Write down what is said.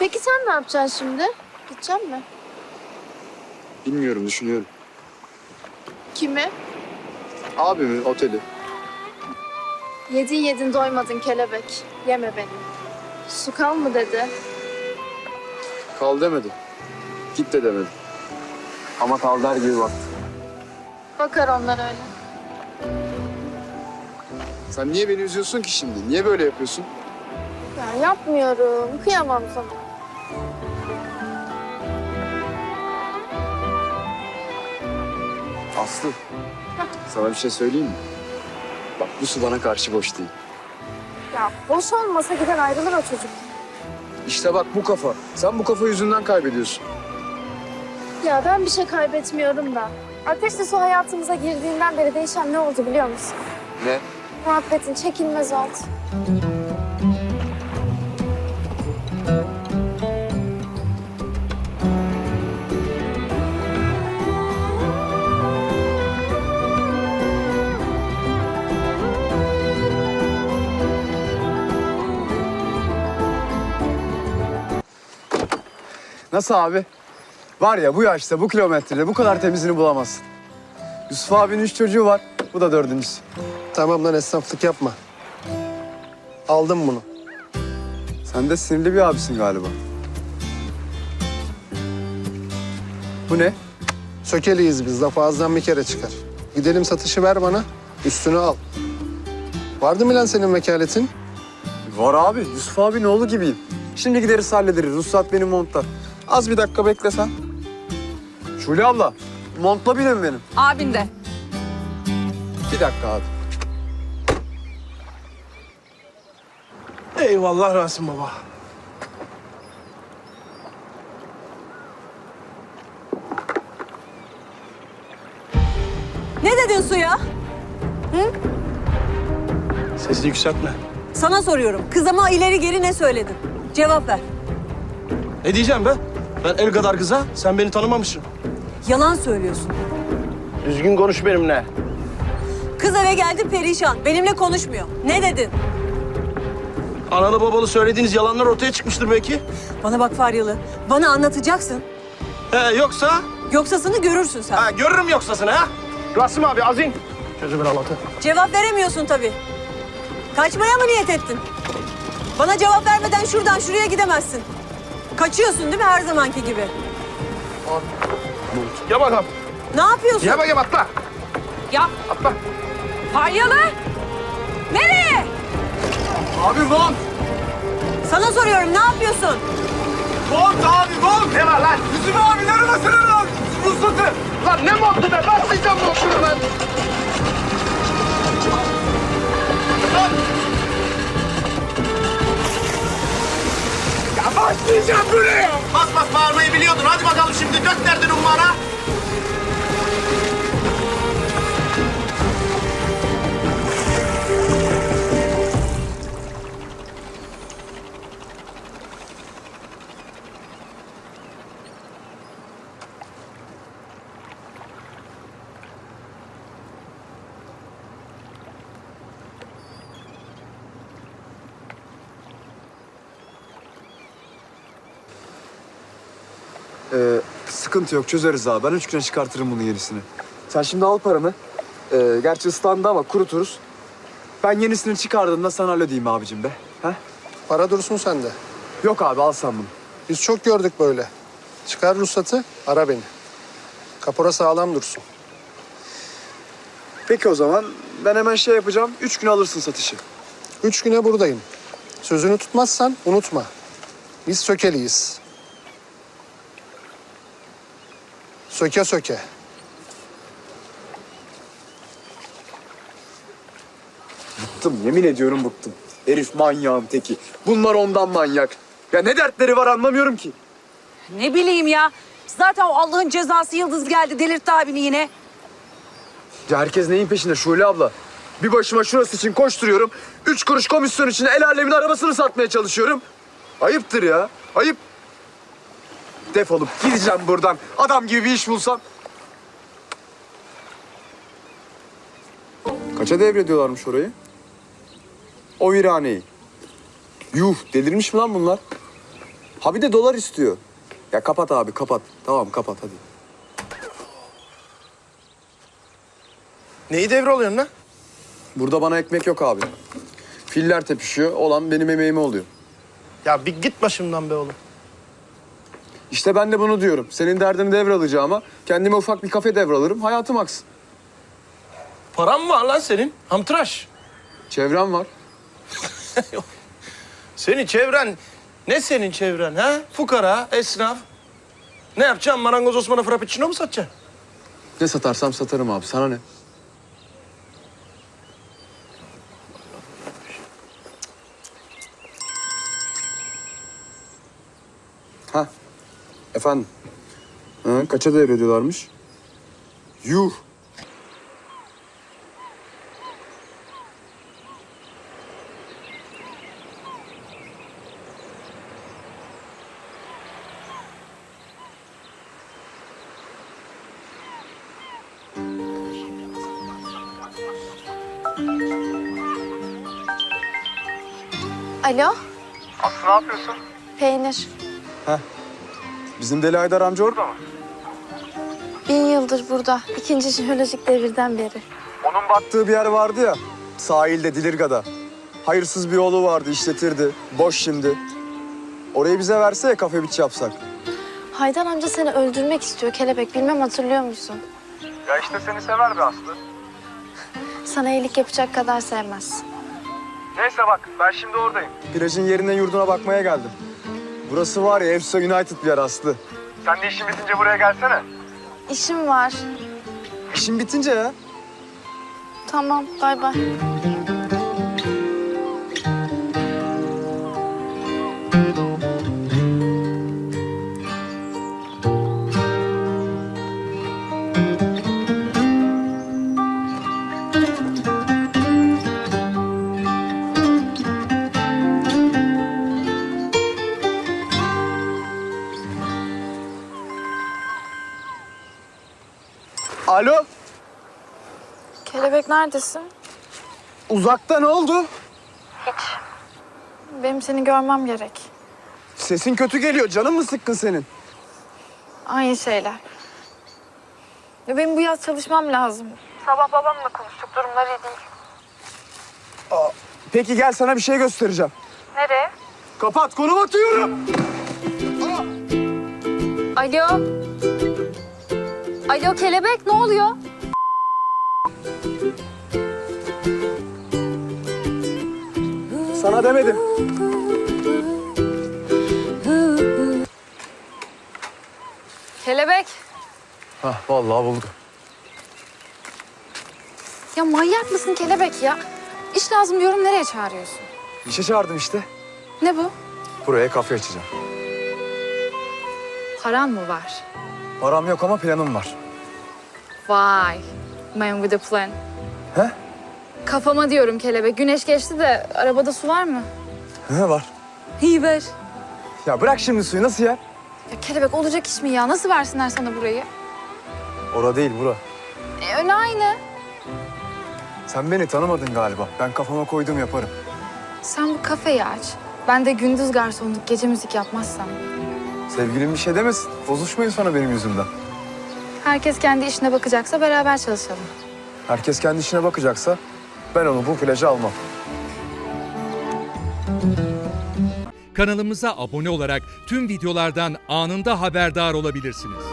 Peki sen ne yapacaksın şimdi? Gidecek mi? Bilmiyorum, düşünüyorum. Kimi? Abimi, oteli. Yedin yedin doymadın kelebek. Yeme beni. Su kal mı dedi. Kal demedi. Git de demedi. Ama kal der gibi bak. Bakar onlar öyle. Sen niye beni üzüyorsun ki şimdi? Niye böyle yapıyorsun? Ya yapmıyorum. Kıyamam sana. Aslı. Sana bir şey söyleyeyim mi? Bak bu su bana karşı boş değil. Ya boş olmasa gider ayrılır o çocuk. İşte bak bu kafa. Sen bu kafa yüzünden kaybediyorsun. Ya ben bir şey kaybetmiyorum da. Ateşle su hayatımıza girdiğinden beri değişen ne oldu biliyor musun? Ne? Muhabbetin çekilmez oldu. Nasıl abi? Var ya bu yaşta, bu kilometrede bu kadar temizini bulamazsın. Yusuf abinin üç çocuğu var. Bu da dördüncüsü. Tamam lan esnaflık yapma. Aldım bunu. Sen de sinirli bir abisin galiba. Bu ne? Sökeliyiz biz. Laf ağızdan bir kere çıkar. Gidelim satışı ver bana. Üstünü al. Vardı mı lan senin vekaletin? Var abi. Yusuf abinin oğlu gibiyim. Şimdi gideriz hallederiz. Ruhsat benim montta. Az bir dakika beklesen. Şule abla, montla binin benim. Abin de. Bir dakika abi. Eyvallah Rasim baba. Ne dedin suya? Sesini yükseltme. Sana soruyorum. Kızıma ileri geri ne söyledin? Cevap ver. Ne diyeceğim be? Ben el kadar kıza, sen beni tanımamışsın. Yalan söylüyorsun. Düzgün konuş benimle. Kız eve geldi perişan. Benimle konuşmuyor. Ne dedin? Analı babalı söylediğiniz yalanlar ortaya çıkmıştır belki. Bana bak Faryalı. Bana anlatacaksın. He yoksa? Yoksasını görürsün sen. Ha görürüm yoksasını ha. Rasim abi azin. Çözü bir anlatı. Cevap veremiyorsun tabii. Kaçmaya mı niyet ettin? Bana cevap vermeden şuradan şuraya gidemezsin. Kaçıyorsun değil mi her zamanki gibi? Ya bakalım. Ne yapıyorsun? Ya bakayım atla. Ya. Atla. Faryalı! Nereye? Abi mont! Sana soruyorum ne yapıyorsun? Mont abi mont. Ne var lan? Bizim abiler arasına lan. Ruhsatı. Lan ne montu be? Başlayacağım montunu ben. Lan. Başlayacağım buraya. Bas bas bağırmayı biliyordun. Hadi bakalım şimdi dök derdin ummana. Ee, sıkıntı yok çözeriz abi. Ben üç güne çıkartırım bunun yenisini. Sen şimdi al paranı. Ee, gerçi ıslandı ama kuruturuz. Ben yenisini çıkardığımda sana halledeyim abicim be. Ha? Para dursun sende. Yok abi al sen bunu. Biz çok gördük böyle. Çıkar ruhsatı, ara beni. Kapora sağlam dursun. Peki o zaman ben hemen şey yapacağım. Üç gün alırsın satışı. Üç güne buradayım. Sözünü tutmazsan unutma. Biz sökeliyiz. Söke söke. Bıktım yemin ediyorum bıktım. Herif manyağın teki. Bunlar ondan manyak. Ya ne dertleri var anlamıyorum ki. Ne bileyim ya. Zaten o Allah'ın cezası Yıldız geldi delirtti abini yine. Ya herkes neyin peşinde Şule abla? Bir başıma şurası için koşturuyorum. Üç kuruş komisyon için el alemin arabasını satmaya çalışıyorum. Ayıptır ya. Ayıp. Defolup gideceğim buradan. Adam gibi bir iş bulsam. Kaça devrediyorlarmış orayı? O viraneyi. Yuh delirmiş mi lan bunlar? Ha bir de dolar istiyor. Ya kapat abi kapat. Tamam kapat hadi. Neyi devralıyorsun lan? Burada bana ekmek yok abi. Filler tepişiyor. Olan benim emeğime oluyor. Ya bir git başımdan be oğlum. İşte ben de bunu diyorum. Senin derdini devralacağıma kendime ufak bir kafe devralırım. Hayatım aksın. Paran mı var lan senin? Hamtıraş. Çevrem var. Senin çevren, ne senin çevren ha? Fukara, esnaf. Ne yapacaksın? Marangoz Osman'a frappuccino mu satacaksın? Ne satarsam satarım abi. Sana ne? Efendim. Ha, kaça devrediyorlarmış? Yuh. Alo, Aslı ne yapıyorsun? peynir. Bizim Deli Aydar amca orada mı? Bin yıldır burada. İkinci jeolojik devirden beri. Onun battığı bir yer vardı ya. Sahilde, Dilirga'da. Hayırsız bir oğlu vardı, işletirdi. Boş şimdi. Orayı bize verse ya kafe biç yapsak. Haydar amca seni öldürmek istiyor kelebek. Bilmem hatırlıyor musun? Ya işte seni sever be Aslı. Sana iyilik yapacak kadar sevmez. Neyse bak ben şimdi oradayım. Plajın yerine yurduna bakmaya geldim. Burası var ya Efsa United bir yer Aslı. Sen de işin bitince buraya gelsene. İşim var. İşin bitince ya. Tamam, bay bay. Alo. Kelebek neredesin? Uzakta ne oldu? Benim seni görmem gerek. Sesin kötü geliyor. Canın mı sıkkın senin? Aynı şeyler. Ya benim bu yaz çalışmam lazım. Sabah babamla konuştuk. Durumları iyi değil. Peki gel sana bir şey göstereceğim. Nereye? Kapat konum atıyorum. Alo. Alo kelebek ne oluyor? Sana demedim. Kelebek. Hah vallahi buldum. Ya manyak mısın kelebek ya? İş lazım diyorum nereye çağırıyorsun? İşe çağırdım işte. Ne bu? Buraya kafe açacağım. Paran mı var? Param yok ama planım var. Vay. Man with a plan. He? Kafama diyorum kelebek. Güneş geçti de arabada su var mı? Ne var? İyi ver. Ya bırak şimdi suyu nasıl yer? Ya kelebek olacak iş mi ya? Nasıl versinler sana burayı? Ora değil bura. E, öyle aynı. Sen beni tanımadın galiba. Ben kafama koydum yaparım. Sen bu kafeyi aç. Ben de gündüz garsonluk, gece müzik yapmazsam. Sevgilim bir şey demesin. Bozuşmayın sonra benim yüzümden. Herkes kendi işine bakacaksa beraber çalışalım. Herkes kendi işine bakacaksa ben onu bu plaja almam. Kanalımıza abone olarak tüm videolardan anında haberdar olabilirsiniz.